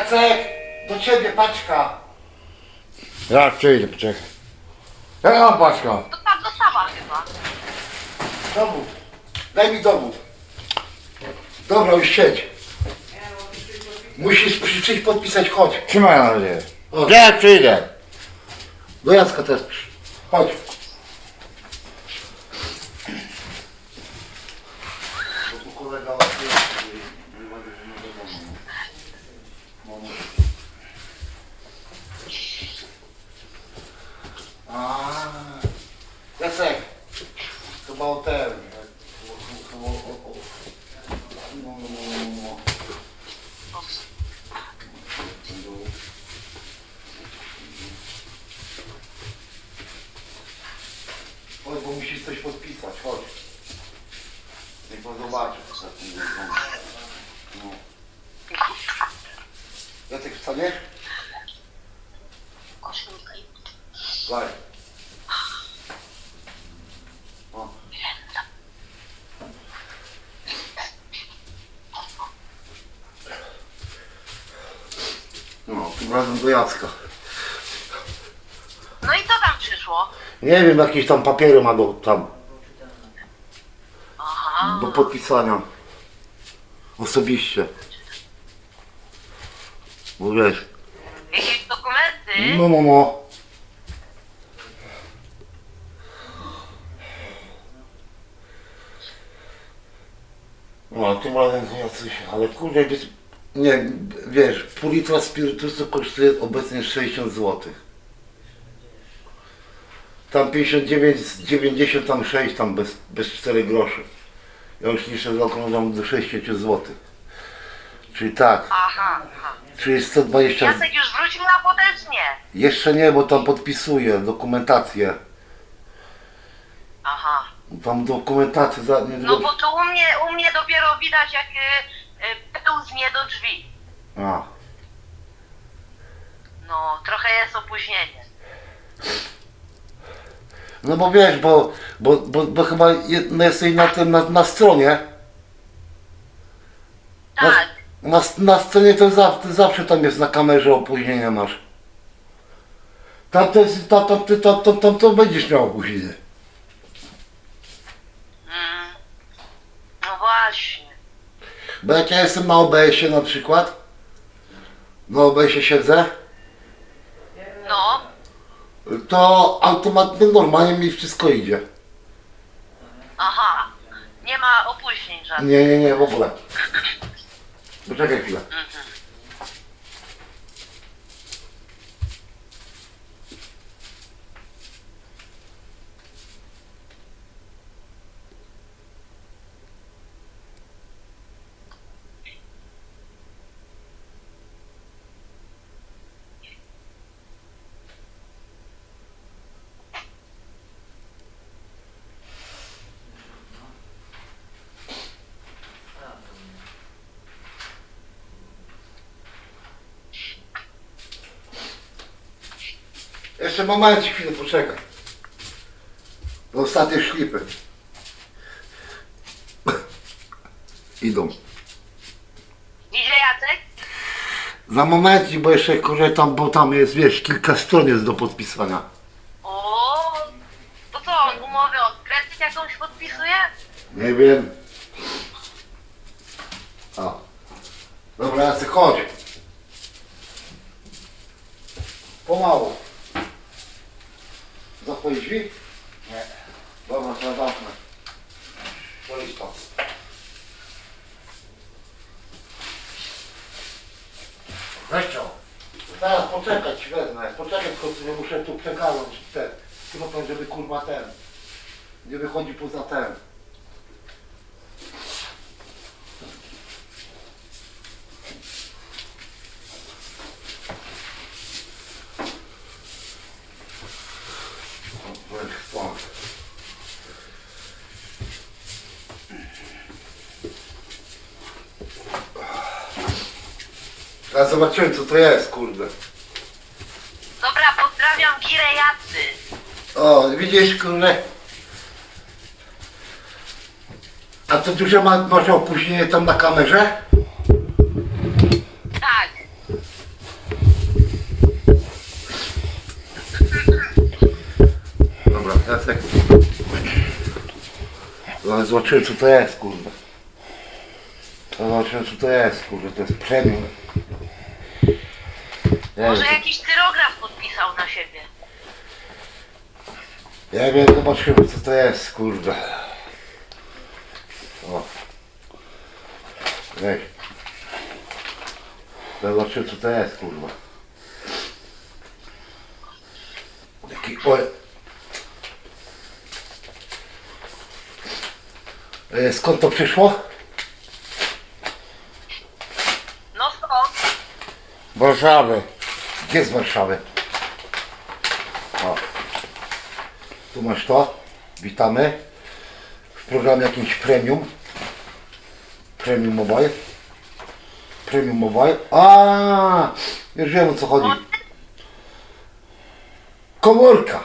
Jacek, do ciebie paczka. Ja przyjdę, poczekaj. Ja paczka. To tam dostawa chyba. Dowód. Daj mi dowód. Dobra, już siedź. Musisz przy- przyjść podpisać, chodź. Trzymaj na razie. O. Ja przyjdę. Do Jacka też. Chodź. Bo tu kolega łapie, nie ma do domu. Mamo. A, Jacek, chyba o ten. Chyba o, o, o. No, no, no, no. Chodź, bo musisz coś podpisać, chodź. Niech pan zobaczy. co tam jest. No. Jacek wstanie? Daj. O. No, tym razem do Jacka. No i co tam przyszło? Nie wiem, jakieś tam papiery ma do, tam, Aha. do podpisania. Osobiście. Bo wiesz, Jakieś dokumenty? no, no, no. No, tym razem to jacyś, ale kurde, nie, wiesz, pół litra spirytusu kosztuje obecnie 60 zł. Tam 59, 96 tam bez, bez 4 groszy. Ja już liczę zaokrąglam do 60 zł. Czyli tak, Aha, aha. czyli 120 Jacek już wrócił na fotel, nie? Jeszcze nie, bo tam podpisuję dokumentację. Aha. Tam dokumentację za nie No bo to u mnie, u mnie dopiero widać jak y, y, pełznie do drzwi. A. No, trochę jest opóźnienie. No bo wiesz, bo, bo, bo, bo chyba je- jesteś na tym na, na stronie. Tak, Na, na stronie to zawsze, zawsze tam jest na kamerze opóźnienie masz. Tam to jest, tam, tam, tam, tam, tam, tam to będziesz miał opóźnienie. mm, no właśnie. Bo jak ja jestem na OBS-ie na przykład, na OBS-ie siedzę, No, to automatycznie normalnie mi wszystko idzie. aha. Nie ma opóźnień żadnych. Nie, nie, nie, w ogóle. Poczekaj chwilę. Jeszcze momencik chwilę, poczekaj. Do ostatniej szlipy. Idą. Idzie Jacek? Za momencik, bo jeszcze kurde tam, bo tam jest, wiesz, kilka stron jest do podpisania. O, to co, on umowę o kredyt jakąś podpisuje? Nie wiem. O. Dobra, Jacek, chodź. Pomału. Drzwi? Nie. Dobra, to ja zamknę. To idź tam. Weź to. Teraz poczekać wezmę. Poczekaj tylko, muszę tu przekarnąć ten. Tylko to, żeby kurwa ten. Nie wychodzi poza ten. Weź stąd. Teraz zobaczymy co to jest, kurde. Dobra, pozdrawiam Girę Jacy. O, widzisz, kurde. A to duże ma, masz opóźnienie tam na kamerze? Tak. Jacek. Ale zobaczyłem co to jest, kurde. Zobaczyłem co to jest, kurde, to jest premium. Może Jezu. jakiś tyrograf podpisał na siebie. Ja wiem, zobaczymy co to jest, kurde. O. Weź. Zobaczymy co to jest, kurwa. Taki, oj. Skąd to przyszło? No skąd? Warszawy. Gdzie z Warszawy? O. Tu masz to. Witamy. W programie jakimś premium. Premium Mobile. Premium Mobile. A, już wiem o co chodzi. Komórka.